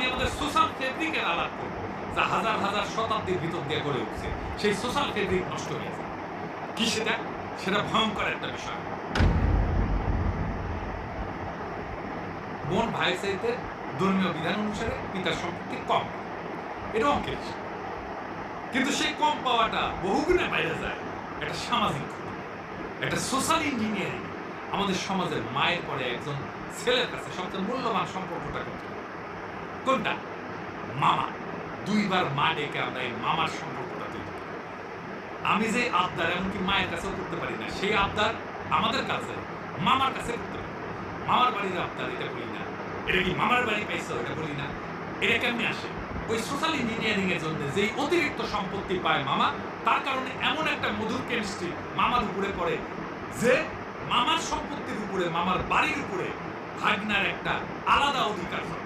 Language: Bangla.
আমি আমাদের সোশ্যাল ফেব্রিকের আলাপ করব, যা হাজার হাজার শতাব্দীর ভিতর দিয়ে গড়ে উঠছে। সেই সোশ্যাল ফেব্রিক নষ্ট হয়ে যায়। কি সেটা? সেটা ভয়ঙ্কর একটা বিষয়। বোন চাইতে ধর্মীয় বিধান অনুসারে পিতার সম্পত্তি কম। এটা অঙ্কের কিন্তু সেই কম পাওয়াটা বহুগুণে বাইরে যায়। একটা সামাজিক একটা সোশ্যাল ইঞ্জিনিয়ারিং। আমাদের সমাজের মায়ের পরে একজন ছেলের কাছে সবচেয়ে মূল্যবান সম্পর্কটা করতে কোনটা মামা, দুইবার মা ডেকে আমরা এই মামার সম্পর্কটা তৈরি। আমি যে আবদার, এমনকি মায়ের কাছেও করতে পারি না, সেই আবদার আমাদের কাছে, মামার কাছে করতে পারি। মামার বাড়ির আবদার, এটা বলি না। এটা কি মামার বাড়ি পাইছো, এটা বলি না। এটা কেমনে আসে? ওই সোশ্যাল ইঞ্জিনিয়ারিং এর জন্য যেই অতিরিক্ত সম্পত্তি পায় মামা, তার কারণে এমন একটা মধুর কেমিস্ট্রি মামার উপরে পড়ে যে মামার সম্পত্তির উপরে, মামার বাড়ির উপরে ভাগনার একটা আলাদা অধিকার হয়।